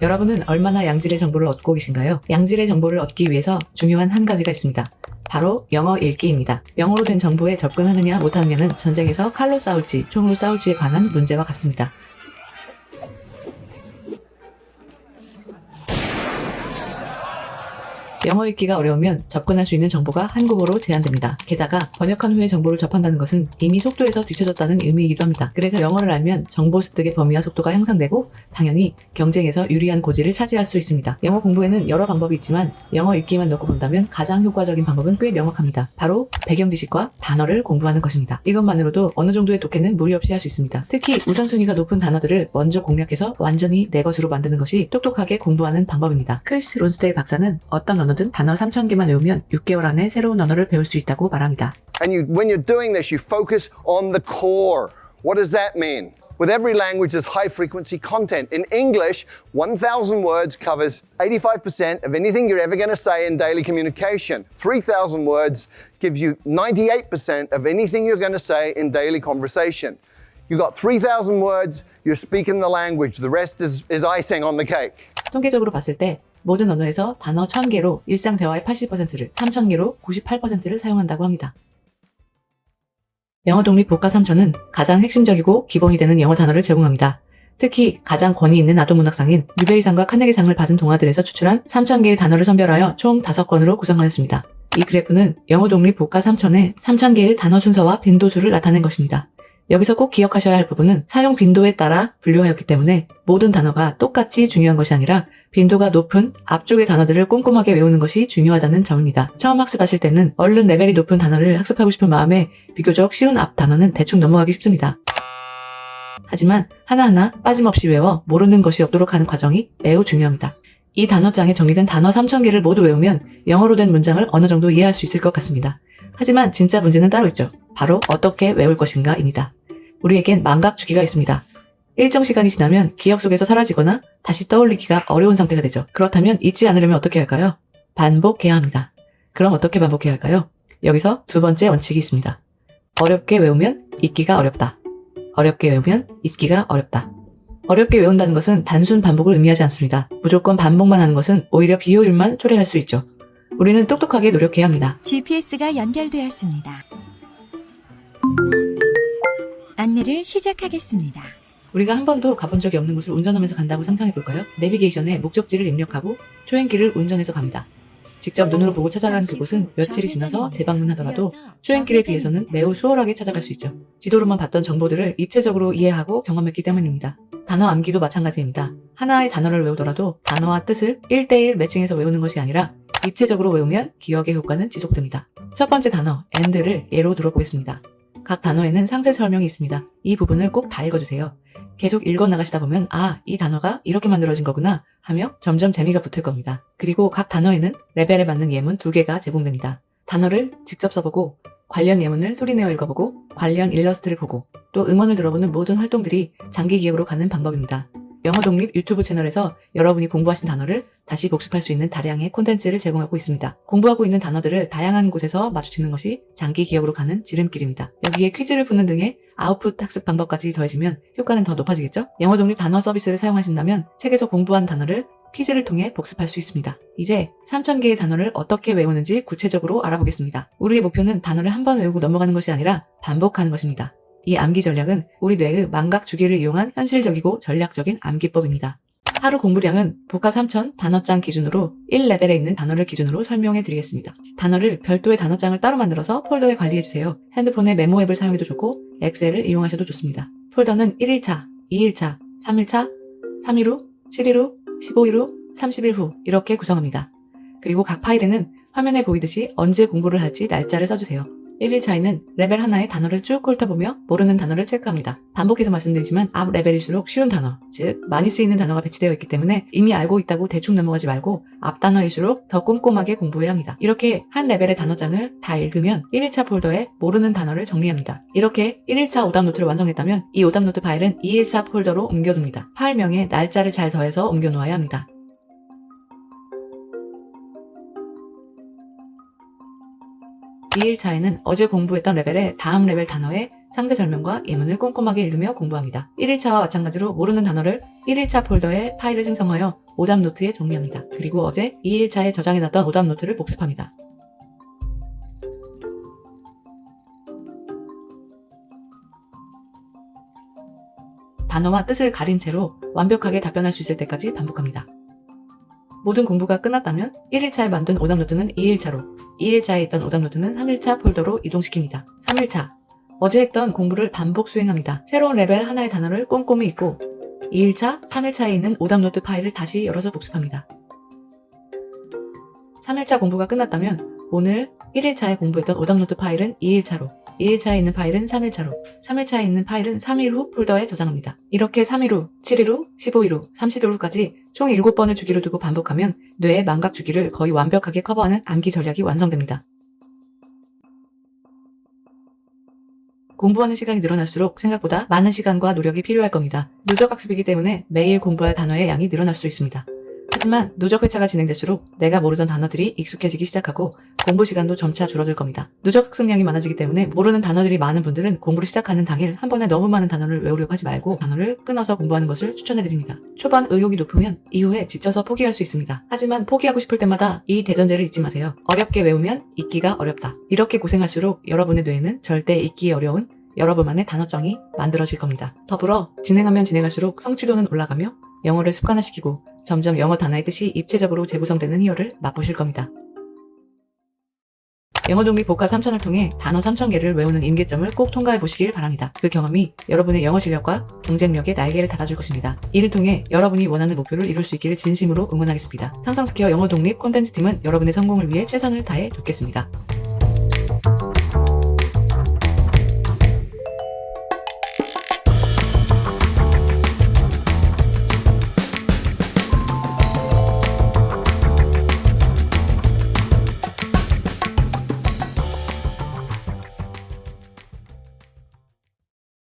여러분은 얼마나 양질의 정보를 얻고 계신가요? 양질의 정보를 얻기 위해서 중요한 한 가지가 있습니다. 바로 영어 읽기입니다. 영어로 된 정보에 접근하느냐 못하느냐는 전쟁에서 칼로 싸울지 총으로 싸울지에 관한 문제와 같습니다. 영어 읽기가 어려우면 접근할 수 있는 정보가 한국어로 제한됩니다. 게다가 번역한 후에 정보를 접한다는 것은 이미 속도에서 뒤처졌다는 의미이기도 합니다. 그래서 영어를 알면 정보 습득의 범위와 속도가 향상되고 당연히 경쟁에서 유리한 고지를 차지할 수 있습니다. 영어 공부에는 여러 방법이 있지만 영어 읽기만 놓고 본다면 가장 효과적인 방법은 꽤 명확합니다. 바로 배경 지식과 단어를 공부하는 것입니다. 이것만으로도 어느 정도의 독해는 무리 없이 할 수 있습니다. 특히 우선순위가 높은 단어들을 먼저 공략해서 완전히 내 것으로 만드는 것이 똑똑하게 공부하는 방법입니다. 크리스 론스테일 박사는 어떤 언어든 단어 3,000개만 외우면 6개월 안에 새로운 언어를 배울 수 있다고 말합니다. And you, when you're doing this, you focus on the core. What does that mean? With every language, there's high frequency content. In English, 1,000 words covers 85% of anything you're ever going to say in daily communication. 3,000 words gives you 98% of anything you're going to say in daily conversation. You got 3,000 words, you're speaking the language. The rest is, is icing on the cake. 통계적으로 봤을 때 모든 언어에서 단어 1000개로 일상 대화의 80%를, 3000개로 98%를 사용한다고 합니다. 영어 독립 복가 3000은 가장 핵심적이고 기본이 되는 영어 단어를 제공합니다. 특히 가장 권위 있는 아동 문학상인 뉴베리상과 카네기상을 받은 동화들에서 추출한 3000개의 단어를 선별하여 총 5권으로 구성하였습니다. 이 그래프는 영어 독립 복가 3000의 3000개의 단어 순서와 빈도수를 나타낸 것입니다. 여기서 꼭 기억하셔야 할 부분은 사용 빈도에 따라 분류하였기 때문에 모든 단어가 똑같이 중요한 것이 아니라 빈도가 높은 앞쪽의 단어들을 꼼꼼하게 외우는 것이 중요하다는 점입니다. 처음 학습하실 때는 얼른 레벨이 높은 단어를 학습하고 싶은 마음에 비교적 쉬운 앞 단어는 대충 넘어가기 쉽습니다. 하지만 하나하나 빠짐없이 외워 모르는 것이 없도록 하는 과정이 매우 중요합니다. 이 단어장에 정리된 단어 3,000개를 모두 외우면 영어로 된 문장을 어느 정도 이해할 수 있을 것 같습니다. 하지만 진짜 문제는 따로 있죠. 바로 어떻게 외울 것인가입니다. 우리에겐 망각 주기가 있습니다. 일정 시간이 지나면 기억 속에서 사라지거나 다시 떠올리기가 어려운 상태가 되죠. 그렇다면 잊지 않으려면 어떻게 할까요? 반복해야 합니다. 그럼 어떻게 반복해야 할까요? 여기서 두 번째 원칙이 있습니다. 어렵게 외우면 잊기가 어렵다. 어렵게 외우면 잊기가 어렵다. 어렵게 외운다는 것은 단순 반복을 의미하지 않습니다. 무조건 반복만 하는 것은 오히려 비효율만 초래할 수 있죠. 우리는 똑똑하게 노력해야 합니다. GPS가 연결되었습니다. 안내를 시작하겠습니다. 우리가 한 번도 가본 적이 없는 곳을 운전하면서 간다고 상상해 볼까요? 내비게이션에 목적지를 입력하고 초행길을 운전해서 갑니다. 직접 눈으로 보고 찾아간 그곳은 며칠이 지나서 재방문하더라도 초행길에 비해서는 매우 수월하게 찾아갈 수 있죠. 지도로만 봤던 정보들을 입체적으로 이해하고 경험했기 때문입니다. 단어 암기도 마찬가지입니다. 하나의 단어를 외우더라도 단어와 뜻을 1대1 매칭해서 외우는 것이 아니라 입체적으로 외우면 기억의 효과는 지속됩니다. 첫 번째 단어 and를 예로 들어보겠습니다. 각 단어에는 상세 설명이 있습니다. 이 부분을 꼭 다 읽어주세요. 계속 읽어 나가시다 보면 아, 이 단어가 이렇게 만들어진 거구나 하며 점점 재미가 붙을 겁니다. 그리고 각 단어에는 레벨에 맞는 예문 두 개가 제공됩니다. 단어를 직접 써보고 관련 예문을 소리내어 읽어보고 관련 일러스트를 보고 또 음원을 들어보는 모든 활동들이 장기 기억으로 가는 방법입니다. 영어 독립 유튜브 채널에서 여러분이 공부하신 단어를 다시 복습할 수 있는 다량의 콘텐츠를 제공하고 있습니다. 공부하고 있는 단어들을 다양한 곳에서 마주치는 것이 장기 기억으로 가는 지름길입니다. 여기에 퀴즈를 푸는 등의 아웃풋 학습 방법까지 더해지면 효과는 더 높아지겠죠? 영어 독립 단어 서비스를 사용하신다면 책에서 공부한 단어를 퀴즈를 통해 복습할 수 있습니다. 이제 3,000개의 단어를 어떻게 외우는지 구체적으로 알아보겠습니다. 우리의 목표는 단어를 한 번 외우고 넘어가는 것이 아니라 반복하는 것입니다. 이 암기 전략은 우리 뇌의 망각 주기를 이용한 현실적이고 전략적인 암기법입니다. 하루 공부량은 복화 3000 단어장 기준으로 1레벨에 있는 단어를 기준으로 설명해 드리겠습니다. 단어를 별도의 단어장을 따로 만들어서 폴더에 관리해 주세요. 핸드폰에 메모 앱을 사용해도 좋고 엑셀을 이용하셔도 좋습니다. 폴더는 1일차, 2일차, 3일차, 3일 후, 7일 후, 15일 후, 30일 후 이렇게 구성합니다. 그리고 각 파일에는 화면에 보이듯이 언제 공부를 할지 날짜를 써주세요. 1일차에는 레벨 하나의 단어를 쭉 훑어보며 모르는 단어를 체크합니다. 반복해서 말씀드리지만 앞 레벨일수록 쉬운 단어, 즉 많이 쓰이는 단어가 배치되어 있기 때문에 이미 알고 있다고 대충 넘어가지 말고 앞 단어일수록 더 꼼꼼하게 공부해야 합니다. 이렇게 한 레벨의 단어장을 다 읽으면 1일차 폴더에 모르는 단어를 정리합니다. 이렇게 1일차 오답 노트를 완성했다면 이 오답 노트 파일은 2일차 폴더로 옮겨둡니다. 파일명에 날짜를 잘 더해서 옮겨놓아야 합니다. 2일차에는 어제 공부했던 레벨의 다음 레벨 단어에 상세 설명과 예문을 꼼꼼하게 읽으며 공부합니다. 1일차와 마찬가지로 모르는 단어를 1일차 폴더에 파일을 생성하여 오답 노트에 정리합니다. 그리고 어제 2일차에 저장해놨던 오답 노트를 복습합니다. 단어와 뜻을 가린 채로 완벽하게 답변할 수 있을 때까지 반복합니다. 모든 공부가 끝났다면 1일차에 만든 오답노트는 2일차로, 2일차에 있던 오답노트는 3일차 폴더로 이동시킵니다. 3일차. 어제 했던 공부를 반복 수행합니다. 새로운 레벨 하나의 단어를 꼼꼼히 읽고 2일차, 3일차에 있는 오답노트 파일을 다시 열어서 복습합니다. 3일차 공부가 끝났다면 오늘 1일차에 공부했던 오답노트 파일은 2일차로, 2일차에 있는 파일은 3일차로, 3일차에 있는 파일은 3일 후 폴더에 저장합니다. 이렇게 3일 후, 7일 후, 15일 후, 30일 후까지 총 7번의 주기를 두고 반복하면 뇌의 망각 주기를 거의 완벽하게 커버하는 암기 전략이 완성됩니다. 공부하는 시간이 늘어날수록 생각보다 많은 시간과 노력이 필요할 겁니다. 누적 학습이기 때문에 매일 공부할 단어의 양이 늘어날 수 있습니다. 하지만 누적 회차가 진행될수록 내가 모르던 단어들이 익숙해지기 시작하고 공부 시간도 점차 줄어들 겁니다. 누적 학습량이 많아지기 때문에 모르는 단어들이 많은 분들은 공부를 시작하는 당일 한 번에 너무 많은 단어를 외우려고 하지 말고 단어를 끊어서 공부하는 것을 추천해드립니다. 초반 의욕이 높으면 이후에 지쳐서 포기할 수 있습니다. 하지만 포기하고 싶을 때마다 이 대전제를 잊지 마세요. 어렵게 외우면 잊기가 어렵다. 이렇게 고생할수록 여러분의 뇌에는 절대 잊기 어려운 여러분만의 단어장이 만들어질 겁니다. 더불어 진행하면 진행할수록 성취도는 올라가며 영어를 습관화시키고 점점 영어 단어의 뜻이 입체적으로 재구성되는 희열을 맛보실 겁니다. 영어 독립 복화 3천을 통해 단어 3,000개를 외우는 임계점을 꼭 통과해 보시길 바랍니다. 그 경험이 여러분의 영어 실력과 경쟁력에 날개를 달아줄 것입니다. 이를 통해 여러분이 원하는 목표를 이룰 수 있기를 진심으로 응원하겠습니다. 상상스퀘어 영어 독립 콘텐츠 팀은 여러분의 성공을 위해 최선을 다해 돕겠습니다.